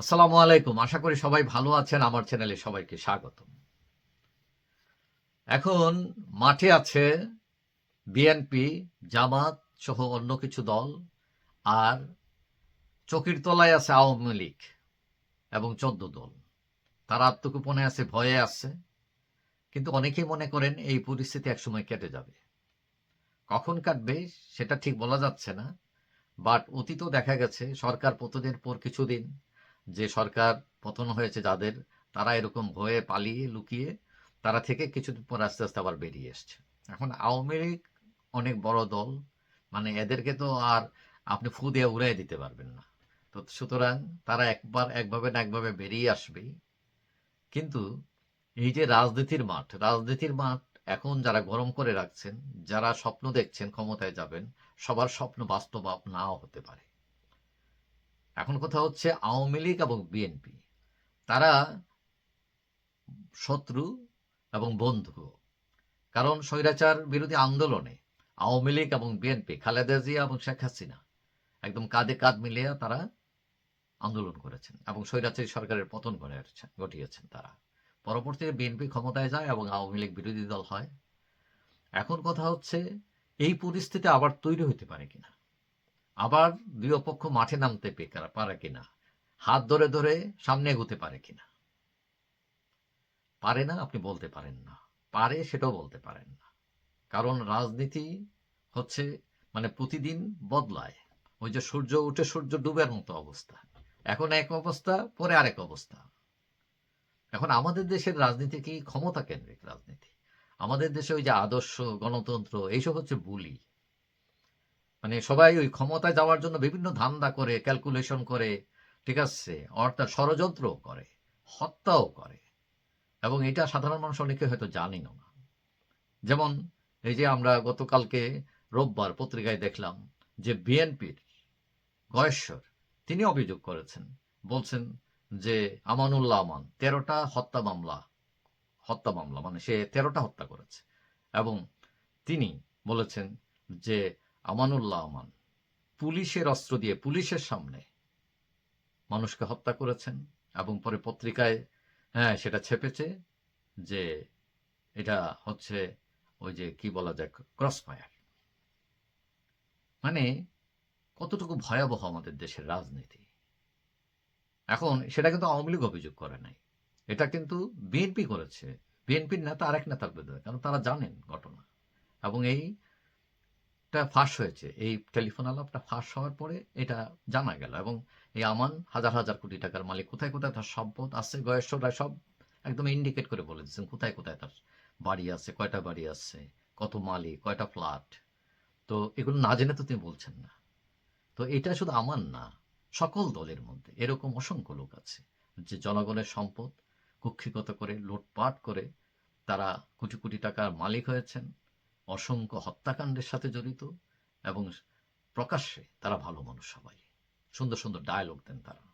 আসসালামু আলাইকুম। আশা করি সবাই ভালো আছেন। আমার চ্যানেলে সবাইকে স্বাগত এখন মাঠে আছে বিএনপি, জামাত সহ অন্য কিছু দল আর চকির তলায় আছে আওয়ামী লীগ এবং চোদ্দ দল। তারা আত্মগোপনে আছে, ভয়ে আছে। কিন্তু অনেকেই মনে করেন এই পরিস্থিতি একসময় কেটে যাবে। কখন কাটবে সেটা ঠিক বলা যাচ্ছে না, বাট অতীতও দেখা গেছে সরকার পতনের পর কিছুদিন যে সরকার পতন হয়েছে যাদের, তারা এরকম ভয়ে পালিয়ে লুকিয়ে, তারা থেকে কিছুদিন পর আস্তে আস্তে আবার বেরিয়ে এসছে। এখন আওয়ামী লীগ অনেক বড় দল মানে এদেরকে তো আর আপনি ফু দিয়ে উড়াই দিতে পারবেন না। তো সুতরাং তারা একবার একভাবে না একভাবে বেরিয়ে আসবেই। কিন্তু এই যে রাজনীতির মাঠ রাজনীতির মাঠ এখন যারা গরম করে রাখছেন, যারা স্বপ্ন দেখছেন ক্ষমতায় যাবেন, সবার স্বপ্ন বাস্তব নাও হতে পারে। এখন কথা হচ্ছে আওয়ামী লীগ এবং বিএনপি। তারা শত্রু এবং বন্ধু। কারণ স্বৈরাচার বিরোধী আন্দোলনে আওয়ামী লীগ এবং বিএনপি, খালেদা জিয়া এবং শেখ হাসিনা একদম কাঁধে কাঁধ মিলিয়ে তারা আন্দোলন করেছেন এবং স্বৈরাচারী সরকারের পতন ঘটিয়েছেন ঘটিয়েছেন তারা। পরবর্তীতে বিএনপি ক্ষমতায় যায় এবং আওয়ামী লীগ বিরোধী দল হয়। এখন কথা হচ্ছে, এই পরিস্থিতি আবার তৈরি হতে পারে কিনা? আবার দুই পক্ষ মাঠে নামতে পারে কিনা? হাত ধরে ধরে সামনে এগোতে পারে কিনা? পারে না, আপনি বলতে পারেন না। পারে সেটাও বলতে পারেন না। কারণ রাজনীতি হচ্ছে মানে প্রতিদিন বদলায়। ওই যে সূর্য উঠে সূর্য ডুবের মতো অবস্থা। এখন এক অবস্থা, পরে আরেক অবস্থা। এখন আমাদের দেশের রাজনীতি কি ক্ষমতা কেন্দ্রিক রাজনীতি? আমাদের দেশে ওই যে আদর্শ, গণতন্ত্র, এইসব হচ্ছে বুলি। মানে সবাই ওই ক্ষমতায় যাওয়ার জন্য বিভিন্ন ধান্দা করে ক্যালকুলেশন করে, ঠিক আছে? অর্থাৎ ষড়যন্ত্র করে, হত্যাও করে। এবং এটা সাধারণ মানুষ অনেকে হয়তো জানেনও না। যেমন এই যে আমরা গতকালকে রোববার পত্রিকায় দেখলাম যে বিএনপির গয়েশ্বর, তিনি অভিযোগ করেছেন। বলছেন যে আমানুল্লাহ আমান তেরোটা হত্যা মামলা হত্যা মামলা মানে সে তেরোটা হত্যা করেছে। এবং তিনি বলেছেন যে আমানুল্লাহ আমান, পুলিশের অস্ত্র দিয়ে পুলিশের সামনে মানুষকে হত্যা করেছেন এবং পরে পত্রিকায় হ্যাঁ সেটা ছেপেছে যে এটা হচ্ছে ওই যে কি বলা যায় ক্রস ফায়ার মানে কতটুকু ভয়াবহ আমাদের দেশের রাজনীতি। এখন সেটা কিন্তু আওয়ামী লীগ অভিযোগ করে নাই। এটা কিন্তু বিএনপি করেছে। বিএনপির নেতা আরেক নেতার বিরুদ্ধে কারণ তারা জানেন ঘটনা। এবং এই এটা ফাঁস হয়েছে। এই টেলিফোন আলাপটা ফাঁস হওয়ার পরে এটা জানা গেল এবং এই আমান হাজার হাজার কোটি টাকার মালিক, কোথায় কোথায় তার সম্পদ আছে গয়েশ্বররা সব একদম ইন্ডিকেট করে বলে দিচ্ছেন কোথায় কোথায় তার বাড়ি আছে, কয়টা বাড়ি আছে, কত মালিক, কয়টা ফ্ল্যাট তো এগুলো না জেনে তো তিনি বলছেন না। তো এটা শুধু আমার না, সকল দলের মধ্যে এরকম অসংখ্য লোক আছে যে জনগণের সম্পদ কুক্ষিগত করে, লুটপাট করে তারা কোটি কোটি টাকার মালিক হয়েছেন। অসংখ্য হত্যাকাণ্ডের সাথে জড়িত এবং প্রকাশ্যে তারা ভালো মানুষ সবাই। সুন্দর সুন্দর ডায়লগ দেন তারা।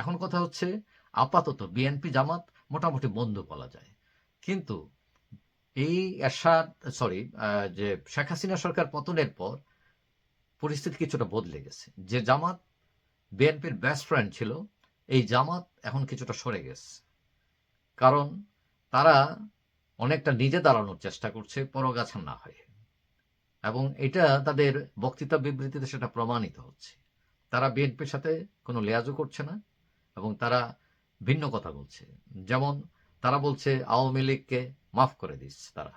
এখন কথা হচ্ছে, আপাতত বিএনপি জামাত মোটামুটি বন্ধ বলা যায়। কিন্তু এই এরশাদ সরি যে শেখ হাসিনা সরকার পতনের পর পরিস্থিতি কিছুটা বদলে গেছে। যে জামাত বিএনপির বেস্ট ফ্রেন্ড ছিল, এই জামাত এখন কিছুটা সরে গেছে। কারণ তারা অনেকটা নিজে দাঁড়ানোর চেষ্টা করছে পরগাছা না হয়ে। এবং এটা তাদের বক্তৃতা বিবৃতিতে সেটা প্রমাণিত হচ্ছে। তারা বিএনপির সাথে কোনো লেয়াজও করছে না এবং তারা ভিন্ন কথা বলছে। যেমন তারা বলছে, আওয়ামী লীগকে মাফ করে দিচ্ছে তারা।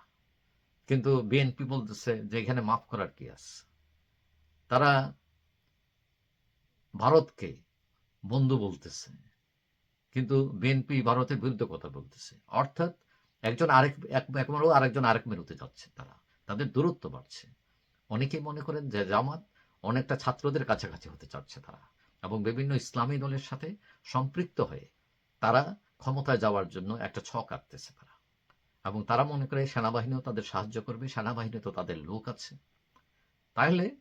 কিন্তু বিএনপি বলতেছে যে এখানে মাফ করার কি আছে? তারা ভারতকে বন্ধু বলতেছে, কিন্তু বিএনপি ভারতের বিরুদ্ধে কথা বলতেছে। অর্থাৎ একজন আরেক, এক- মেরু, আরেকজন আরেক মেরুতে যাচ্ছে তারা। তাদের দূরত্ব বাড়ছে। অনেকেই মনে করেন যে জামাত অনেকটা ছাত্রদের কাছাকাছি হতে চাচ্ছে তারা এবং বিভিন্ন ইসলামী দলের সাথে সম্পৃক্ত হয়ে তারা ক্ষমতায় যাওয়ার জন্য একটা ছক আঁকতেছে তারা। এবং তারা মনে করে সেনাবাহিনীও তাদের সাহায্য করবে সেনাবাহিনী তো তাদের লোক আছে। তাহলে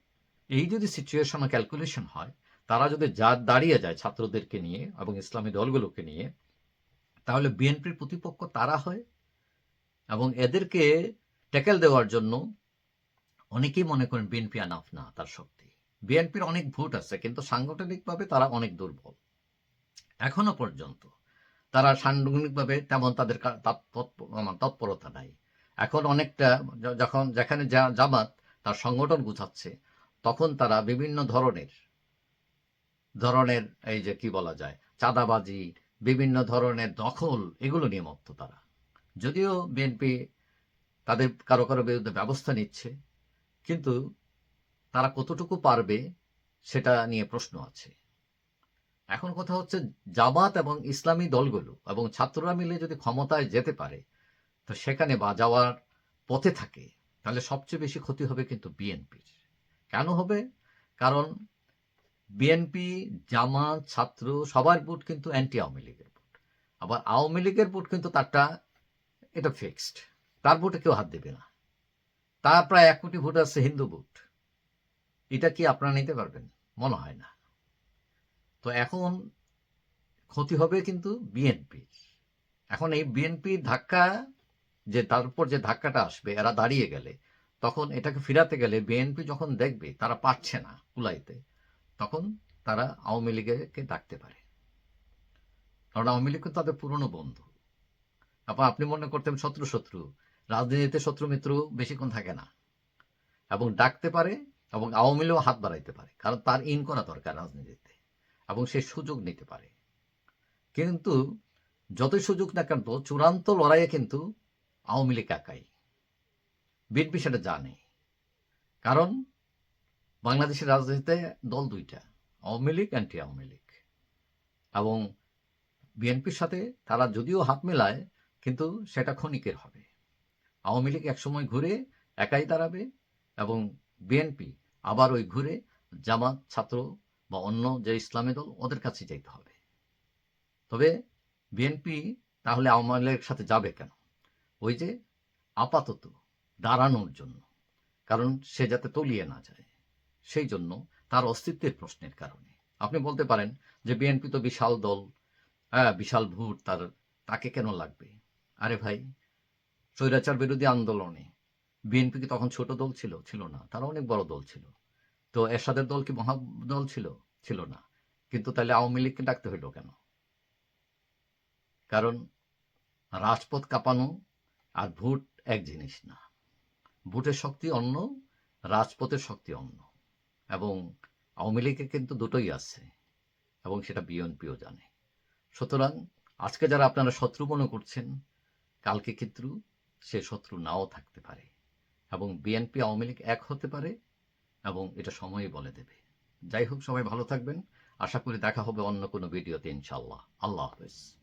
এই যদি সিচুয়েশন ক্যালকুলেশন হয়, তারা যদি যা দাঁড়িয়ে যায় ছাত্রদেরকে নিয়ে এবং ইসলামী দলগুলোকে নিয়ে, তাহলে বিএনপির প্রতিপক্ষ তারা হয় এবং এদেরকে ট্যাকেল দেওয়ার জন্য অনেকেই মনে করেন বিএনপি আনাফ না, তার শক্তি। বিএনপির অনেক ভোট আছে, কিন্তু সাংগঠনিকভাবে তারা অনেক দুর্বল। এখনও পর্যন্ত তারা সাংগঠনিকভাবে তেমন তাদের তৎপরতা নাই। এখন অনেকটা যখন যেখানে যা- জামাত তার সংগঠন গুছাচ্ছে, তখন তারা বিভিন্ন ধরনের ধরনের এই যে কি বলা যায়, চাঁদাবাজি, বিভিন্ন ধরনের দখল, এগুলো নিয়ে মত্ত তারা। যদিও বিএনপি তাদের কারও কারও বিরুদ্ধে ব্যবস্থা নিচ্ছে, কিন্তু তারা কতটুকু পারবে সেটা নিয়ে প্রশ্ন আছে। এখন কথা হচ্ছে জামাত এবং ইসলামী দলগুলো এবং ছাত্ররা মিলে যদি ক্ষমতায় যেতে পারে, তো সেখানে বা যাওয়ার পথে থাকে, তাহলে সবচেয়ে বেশি ক্ষতি হবে কিন্তু বিএনপির। কেন হবে? কারণ বিএনপি, জামাত, ছাত্র সবার ভোট কিন্তু অ্যান্টি আওয়ামী লীগের ভোট। আবার আওয়ামী লীগের ভোট কিন্তু তারটা এটা ফিক্সড তার ভোটে কেউ হাত দেবে না। তার প্রায় এক কোটি ভোট আছে হিন্দু ভোট। এটা কি আপনারা নিতে পারবেন? মনে হয় না। তো এখন ক্ষতি হবে কিন্তু বিএনপির এখন এই বিএনপির ধাক্কা যে তার উপর যে ধাক্কাটা আসবে, এরা দাঁড়িয়ে গেলে, তখন এটাকে ফিরাতে গেলে বিএনপি যখন দেখবে, তারা পারছে না কুলাইতে, তখন তারা আওয়ামী লীগকে ডাকতে পারে। কারণ আওয়ামী লীগ তাদের পুরনো বন্ধু। আবার আপনি মনে করতেন শত্রু শত্রু। রাজনীতিতে শত্রু মিত্র বেশিক্ষণ থাকে না। এবং ডাকতে পারে এবং আওয়ামী লীগও হাত বাড়াইতে পারে, কারণ তার ইন করা দরকার রাজনীতিতে। এবং সে সুযোগ নিতে পারে। কিন্তু যতই সুযোগ না কেন, চূড়ান্ত লড়াইয়ে কিন্তু আওয়ামী লীগ একাই। বিএনপি সেটা জানে। কারণ বাংলাদেশের রাজনীতিতে দল দুইটা, আওয়ামী লীগ অ্যান্টি আওয়ামী লীগ। এবং বিএনপির সাথে তারা যদিও হাত মেলায় কিন্তু সেটা ক্ষণিকের হবে। আওয়ামী লীগ একসময় ঘুরে একাই দাঁড়াবে এবং বিএনপি আবার ওই ঘুরে জামাত, ছাত্র বা অন্য যে ইসলামী দল, ওদের কাছে যেতে হবে। তবে বিএনপি তাহলে আওয়ামী লীগের সাথে যাবে কেন? ওই যে আপাতত দাঁড়ানোর জন্য। কারণ সে যাতে তলিয়ে না যায়, সেই জন্য তার অস্তিত্বের প্রশ্নের কারণে। আপনি বলতে পারেন যে বিএনপি তো বিশাল দল হ্যাঁ বিশাল ভোট, তার, তাকে কেন লাগবে? আরে ভাই, স্বৈরাচার বিরোধী আন্দোলনে বিএনপি কি তখন ছোট দল ছিল? ছিল না। তারা অনেক বড় দল ছিল। তো এরশাদের দল কি মহা দল ছিল? ছিল না। কিন্তু তাহলে আওয়ামী লীগকে ডাকতে হইল কেন? কারণ রাজপথ কাঁপানো আর ভোট এক জিনিস না। ভোটের শক্তি অন্য, রাজপথের শক্তি অন্য। এবং আওয়ামী লীগের কিন্তু দুটোই আছে, এবং সেটা বিএনপিও জানে। সুতরাং আজকে যারা আপনারা শত্রু মনে করছেন কালকে কিন্তু সে শত্রু নাও থাকতে পারে এবং বিএনপি আওয়ামী লীগ এক হতে পারে এবং এটা সময়ই বলে দেবে। যাই হোক, সবাই ভালো থাকবেন। আশা করি দেখা হবে অন্য কোনো ভিডিওতে ইনশাল্লাহ আল্লাহ হাফেজ।